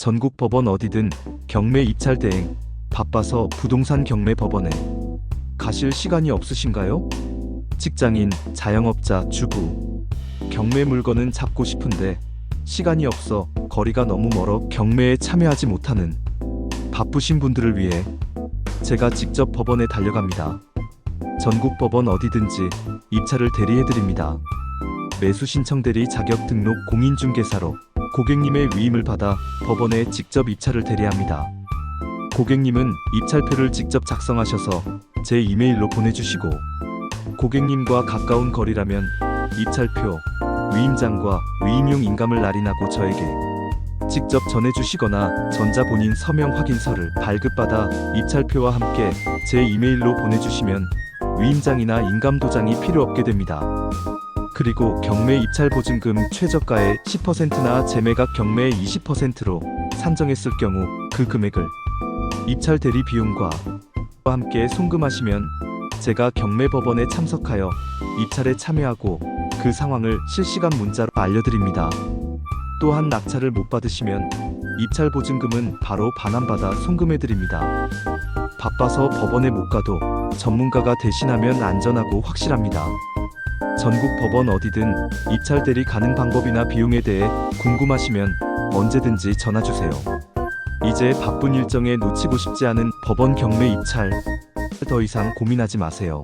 전국 법원 어디든 경매 입찰 대행 바빠서 부동산 경매 법원에 가실 시간이 없으신가요? 직장인, 자영업자, 주부 경매 물건은 잡고 싶은데 시간이 없어 거리가 너무 멀어 경매에 참여하지 못하는 바쁘신 분들을 위해 제가 직접 법원에 달려갑니다. 전국 법원 어디든지 입찰을 대리해드립니다. 매수 신청 대리 자격 등록 공인중개사로 고객님의 위임을 받아 법원에 직접 입찰을 대리합니다. 고객님은 입찰표를 직접 작성하셔서 제 이메일로 보내주시고 고객님과 가까운 거리라면 입찰표, 위임장과 위임용 인감을 날인하고 저에게 직접 전해주시거나 전자본인 서명 확인서를 발급받아 입찰표와 함께 제 이메일로 보내주시면 위임장이나 인감 도장이 필요 없게 됩니다. 그리고 경매 입찰 보증금 최저가의 10%나 재매각 경매의 20%로 산정했을 경우 그 금액을 입찰 대리 비용과 함께 송금하시면 제가 경매 법원에 참석하여 입찰에 참여하고 그 상황을 실시간 문자로 알려드립니다. 또한 낙찰을 못 받으시면 입찰 보증금은 바로 반환받아 송금해드립니다. 바빠서 법원에 못 가도 전문가가 대신하면 안전하고 확실합니다. 전국 법원 어디든 입찰 대리 가능 방법이나 비용에 대해 궁금하시면 언제든지 전화 주세요. 이제 바쁜 일정에 놓치고 싶지 않은 법원 경매 입찰 더 이상 고민하지 마세요.